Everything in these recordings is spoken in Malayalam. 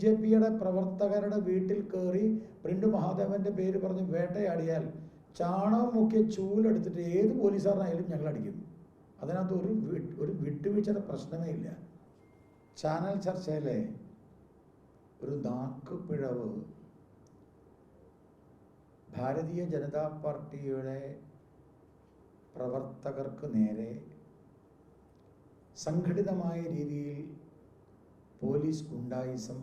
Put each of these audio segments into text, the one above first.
ജെ പിയുടെ പ്രവർത്തകരുടെ വീട്ടിൽ കയറി പ്രിൻഡ് മഹാദേവന്റെ പേര് പറഞ്ഞ് വേട്ടയാടിയാൽ ചാണകം മുക്കിയ ചൂലെടുത്തിട്ട് ഏത് പോലീസുകാരനായാലും ഞങ്ങൾ അടിക്കും അതിനകത്ത് ഒരു ഒരു വിട്ടുവീഴ്ചയുടെ പ്രശ്നമേ ഇല്ല. ചാനൽ ചർച്ചയിലെ ഒരു നാക്കുപിഴവ് ഭാരതീയ ജനതാ പാർട്ടിയുടെ പ്രവർത്തകർക്ക് നേരെ സംഘടിതമായ രീതിയിൽ പോലീസ് ഗുണ്ടായിസം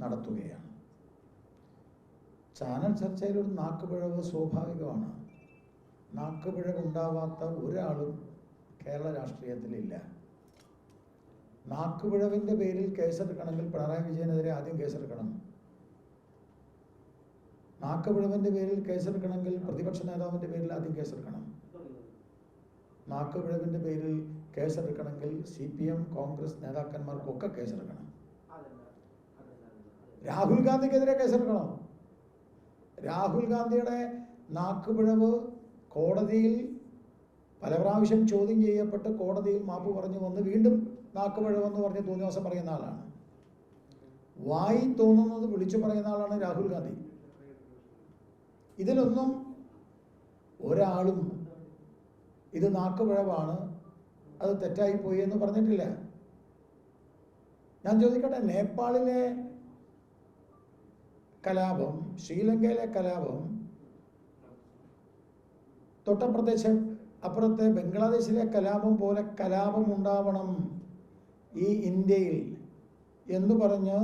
നടത്തുകയാണ്. ചാനൽ ചർച്ചയിൽ ഒരു നാക്കുപിഴവ് സ്വാഭാവികമാണ്. നാക്കുപിഴവ് ഉണ്ടാവാത്ത ഒരാളും കേരള രാഷ്ട്രീയത്തിലില്ല. നാക്കുപിഴവിന്റെ പേരിൽ കേസെടുക്കണമെങ്കിൽ പിണറായി വിജയനെതിരെ ആദ്യം കേസെടുക്കണം. നാക്കുപിഴവിന്റെ പേരിൽ കേസെടുക്കണമെങ്കിൽ പ്രതിപക്ഷ നേതാവിന്റെ പേരിൽ ആദ്യം കേസെടുക്കണം. നാക്കുപിഴവിന്റെ പേരിൽ കേസെടുക്കണമെങ്കിൽ സി പി എം കോൺഗ്രസ് നേതാക്കന്മാർക്കൊക്കെ കേസെടുക്കണം. രാഹുൽ ഗാന്ധിക്കെതിരെ കേസെടുക്കണം? രാഹുൽ ഗാന്ധിയുടെ നാക്കുപിഴവ് കോടതിയിൽ പല പ്രാവശ്യം ചോദ്യം ചെയ്യപ്പെട്ട് കോടതിയിൽ മാപ്പ് പറഞ്ഞു വന്ന് വീണ്ടും നാക്കുപിഴവെന്ന് പറഞ്ഞ് തോന്നിയ ദിവസം പറയുന്ന ആളാണ്. വായി തോന്നുന്നത് വിളിച്ചു പറയുന്ന ആളാണ് രാഹുൽ ഗാന്ധി. ഇതിലൊന്നും ഒരാളും ഇത് നാക്കുപിഴവാണ് അത് തെറ്റായി പോയി എന്ന് പറഞ്ഞിട്ടില്ല. ഞാൻ ചോദിക്കട്ടെ നേപ്പാളിലെ കലാപം ശ്രീലങ്കയിലെ കലാപം തൊട്ടപ്രദേശം അപ്പുറത്തെ ബംഗ്ലാദേശിലെ കലാപം പോലെ കലാപം ഉണ്ടാവണം ഈ ഇന്ത്യയിൽ എന്ന് പറഞ്ഞ്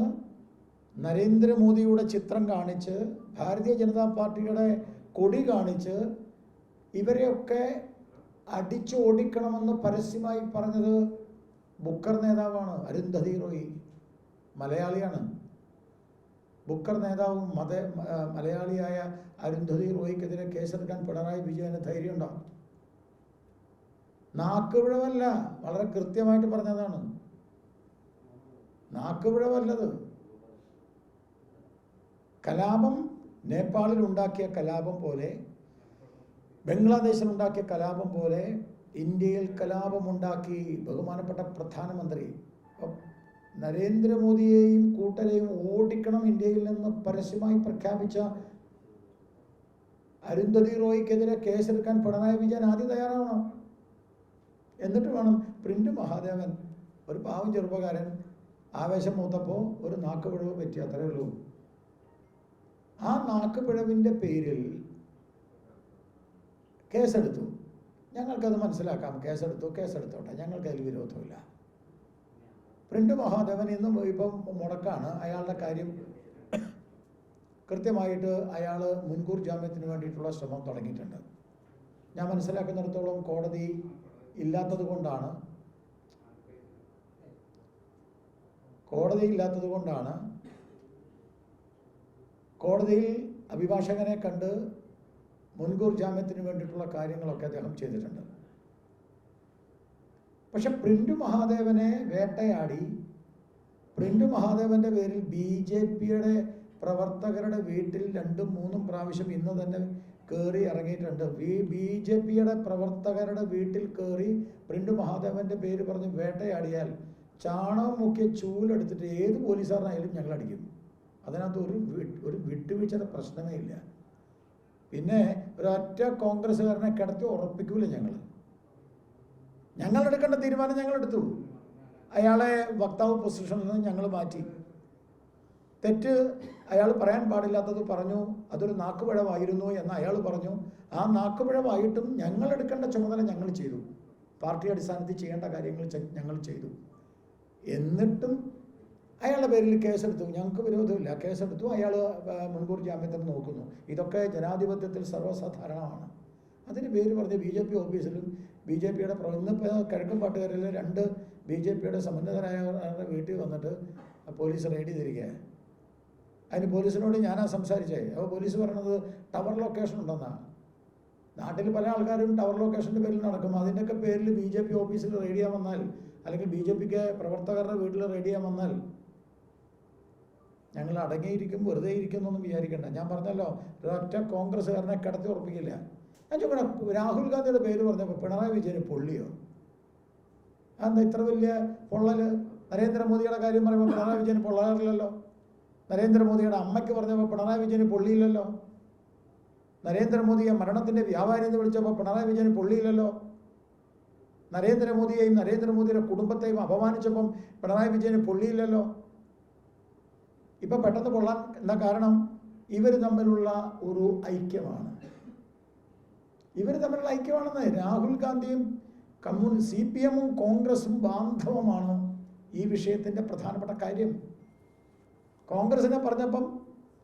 നരേന്ദ്രമോദിയുടെ ചിത്രം കാണിച്ച് ഭാരതീയ ജനതാ പാർട്ടിയുടെ കൊടി കാണിച്ച് ഇവരെയൊക്കെ അടിച്ചു ഓടിക്കണമെന്ന് പരസ്യമായി പറഞ്ഞത് ബുക്കർ നേതാവാണ് അരുന്ധതി റോയി മലയാളിയാണ്. ബുക്കർ നേതാവും മത മലയാളിയായ അരുന്ധതി റോയ്ക്കെതിരെ കേസെടുക്കാൻ പിണറായി വിജയന് ധൈര്യമുണ്ടോ? നാക്കുപിഴവല്ല വളരെ കൃത്യമായിട്ട് പറഞ്ഞതാണ്. നാക്കുപിഴവല്ലത്. കലാപം നേപ്പാളിൽ ഉണ്ടാക്കിയ കലാപം പോലെ ബംഗ്ലാദേശിൽ ഉണ്ടാക്കിയ കലാപം പോലെ ഇന്ത്യയിൽ കലാപമുണ്ടാക്കി ബഹുമാനപ്പെട്ട പ്രധാനമന്ത്രി നരേന്ദ്രമോദിയെയും കൂട്ടരെയും ഓടിക്കണം ഇന്ത്യയിൽ നിന്ന് പരസ്യമായി പ്രഖ്യാപിച്ച അരുന്ധതി റോയ്ക്കെതിരെ കേസെടുക്കാൻ പിണറായി വിജയൻ ആദ്യം തയ്യാറാവണം. എന്നിട്ട് വേണം പ്രിന്റ് മഹാദേവൻ ഒരു പാവം ചെറുപ്പക്കാരൻ ആവേശം മൂത്തപ്പോൾ ഒരു നാക്കുപിഴവ് പറ്റി അത്രയേ ഉള്ളൂ. ആ നാക്കുപിഴവിന്റെ പേരിൽ കേസെടുത്തു. ഞങ്ങൾക്കത് മനസ്സിലാക്കാം. കേസെടുത്തു കേസെടുത്തോട്ടെ. ഞങ്ങൾക്ക് അതിൽ വിരോധമില്ല. പ്രിന്റ് മഹാദേവൻ ഇന്നും ഇപ്പം മുടക്കാണ്. അയാളുടെ കാര്യം കൃത്യമായിട്ട് അയാൾ മുൻകൂർ ജാമ്യത്തിന് വേണ്ടിയിട്ടുള്ള ശ്രമം തുടങ്ങിയിട്ടുണ്ട്. ഞാൻ മനസ്സിലാക്കുന്നിടത്തോളം കോടതി ഇല്ലാത്തത് കൊണ്ടാണ്. കോടതി ഇല്ലാത്തത് കൊണ്ടാണ്. കോടതിയിൽ അഭിഭാഷകനെ കണ്ട് മുൻകൂർ ജാമ്യത്തിന് വേണ്ടിയിട്ടുള്ള കാര്യങ്ങളൊക്കെ അദ്ദേഹം ചെയ്തിട്ടുണ്ട്. പക്ഷെ പ്രിന്റു മഹാദേവനെ വേട്ടയാടി. പ്രിന്റു മഹാദേവന്റെ പേരിൽ ബി ജെ പിയുടെ പ്രവർത്തകരുടെ വീട്ടിൽ രണ്ടും മൂന്നും പ്രാവശ്യം ഇന്ന് തന്നെ കയറി ഇറങ്ങിയിട്ടുണ്ട്. ബി ജെ പിയുടെ പ്രവർത്തകരുടെ വീട്ടിൽ കയറി പ്രിന്റു മഹാദേവന്റെ പേര് പറഞ്ഞ് വേട്ടയാടിയാൽ ചാണകം മുക്കിയ ചൂലെടുത്തിട്ട് ഏത് പോലീസുകാരനായാലും ഞങ്ങൾ അടിക്കും. അതിനകത്ത് ഒരു ഒരു വിട്ടുവീഴ്ചയുടെ പ്രശ്നമേ ഇല്ല. പിന്നെ ഒരൊറ്റ കോൺഗ്രസ്സുകാരനെ കിടത്തി ഉറപ്പിക്കൂല ഞങ്ങൾ ഞങ്ങൾ എടുക്കേണ്ട തീരുമാനം ഞങ്ങൾ എടുത്തു അയാളെ വക്താവ് പൊസിഷനിൽ നിന്ന് ഞങ്ങൾ മാറ്റി. തെറ്റ് അയാൾ പറയാൻ പാടില്ലാത്തത് പറഞ്ഞു അതൊരു നാക്കുപിഴവായിരുന്നു എന്ന് അയാൾ പറഞ്ഞു. ആ നാക്കുപിഴവായിട്ടും ഞങ്ങൾ എടുക്കേണ്ട ചുമതല ഞങ്ങൾ ചെയ്തു. പാർട്ടി അടിസ്ഥാനത്തിൽ ചെയ്യേണ്ട കാര്യങ്ങൾ ഞങ്ങൾ ചെയ്തു. എന്നിട്ടും അയാളുടെ പേരിൽ കേസെടുത്തു. ഞങ്ങൾക്ക് വിരോധമില്ല. കേസെടുത്തു. അയാൾ മുൻകൂർ ജാമ്യത്തിന് നോക്കുന്നു. ഇതൊക്കെ ജനാധിപത്യത്തിൽ സർവസാധാരണമാണ്. അതിന് പേര് പറഞ്ഞ് ബി ജെ പി ഓഫീസിലും ബി ജെ പിയുടെ ഇന്നിപ്പോൾ കിഴക്കൻ പാട്ടുകാരിലെ രണ്ട് ബി ജെ പിയുടെ സമന്വിതരായവരുടെ വീട്ടിൽ വന്നിട്ട് പോലീസ് റെയ്ഡ് ചെയ്തിരിക്കുക അതിന് പോലീസിനോട് ഞാനാ സംസാരിച്ചേ. അപ്പോൾ പോലീസ് പറയണത് ടവർ ലൊക്കേഷൻ ഉണ്ടെന്നാണ് നാട്ടിൽ പല ആൾക്കാരും ടവർ ലൊക്കേഷന്റെ പേരിൽ നടക്കും. അതിന്റെയൊക്കെ പേരിൽ ബി ജെ പി ഓഫീസിൽ റെയ്ഡ് ചെയ്യാൻ വന്നാൽ അല്ലെങ്കിൽ ബി ജെ പിക്ക് പ്രവർത്തകരുടെ വീട്ടിൽ റെയ്ഡ് ചെയ്യാൻ വന്നാൽ ഞങ്ങൾ അടങ്ങിയിരിക്കും വെറുതെ ഇരിക്കുന്നൊന്നും വിചാരിക്കേണ്ട. ഞാൻ പറഞ്ഞല്ലോ ഒരൊറ്റ കോൺഗ്രസ്സുകാരനെ കിടത്തി ഉറപ്പിക്കില്ല. ഞാൻ രാഹുൽ ഗാന്ധിയുടെ പേര് പറഞ്ഞപ്പോൾ പിണറായി വിജയന് പൊള്ളിയോ? അതെന്താ ഇത്ര വലിയ പൊള്ളൽ നരേന്ദ്രമോദിയുടെ കാര്യം പറയുമ്പോൾ പിണറായി വിജയന് പൊള്ളാറില്ലല്ലോ. നരേന്ദ്രമോദിയുടെ അമ്മയ്ക്ക് പറഞ്ഞപ്പോൾ പിണറായി വിജയന് പൊള്ളിയില്ലല്ലോ. നരേന്ദ്രമോദിയെ മരണത്തിന്റെ വ്യാപാരി എന്ന് വിളിച്ചപ്പോൾ പിണറായി വിജയന് പൊള്ളിയില്ലല്ലോ. നരേന്ദ്രമോദിയെയും നരേന്ദ്രമോദിയുടെ കുടുംബത്തെയും അപമാനിച്ചപ്പം പിണറായി വിജയന് പൊള്ളിയില്ലല്ലോ. ഇപ്പം പെട്ടെന്ന് പൊള്ളാൻ എന്താ കാരണം? ഇവർ തമ്മിലുള്ള ഒരു ഐക്യമാണ്. ഇവർ തമ്മിലുള്ള ഐക്യമാണെന്ന് രാഹുൽ ഗാന്ധിയും കമ്മ്യൂണി സി പി എമ്മും കോൺഗ്രസും ബാന്ധവമാണ് ഈ വിഷയത്തിന്റെ പ്രധാനപ്പെട്ട കാര്യം. കോൺഗ്രസിനെ പറഞ്ഞപ്പം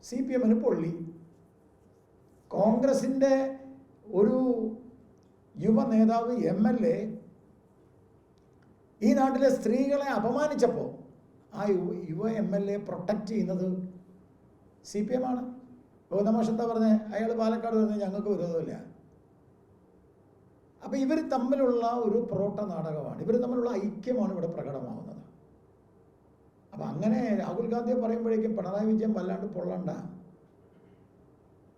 സി പി എമ്മിന് പൊള്ളി. കോൺഗ്രസിന്റെ ഒരു യുവ നേതാവ് എം എൽ എ ഈ നാട്ടിലെ സ്ത്രീകളെ അപമാനിച്ചപ്പോൾ ആ യുവ യുവ എം എൽ എ പ്രൊട്ടക്റ്റ് ചെയ്യുന്നത് സി പി എം ആണ്. ഗൗതമാഷ് എന്താ പറഞ്ഞത് അയാൾ പാലക്കാട് വരുന്നത് ഞങ്ങൾക്ക് വിരോധമില്ല. അപ്പോൾ ഇവർ തമ്മിലുള്ള ഒരു പൊറോട്ട നാടകമാണ്. ഇവർ തമ്മിലുള്ള ഐക്യമാണ് ഇവിടെ പ്രകടമാവുന്നത്. അപ്പം അങ്ങനെ രാഹുൽ ഗാന്ധിയെ പറയുമ്പോഴേക്കും പിണറായി വിജയൻ വല്ലാണ്ട് പൊള്ളണ്ട.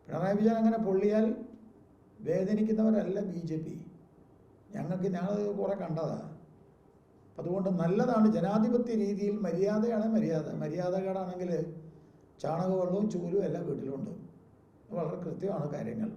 പിണറായി വിജയൻ അങ്ങനെ പൊള്ളിയാൽ വേദനിക്കുന്നവരല്ല ബി ജെ പി. ഞങ്ങൾക്ക് ഞങ്ങൾ കുറേ കണ്ടതാണ് അതുകൊണ്ട് നല്ലതാണ്. ജനാധിപത്യ രീതിയിൽ മര്യാദയാണ് മര്യാദ. മര്യാദകേടാണെങ്കിൽ ചാണകവെള്ളവും ചൂലും എല്ലാം വീട്ടിലുണ്ട് വളരെ കൃത്യമാണ് കാര്യങ്ങൾ.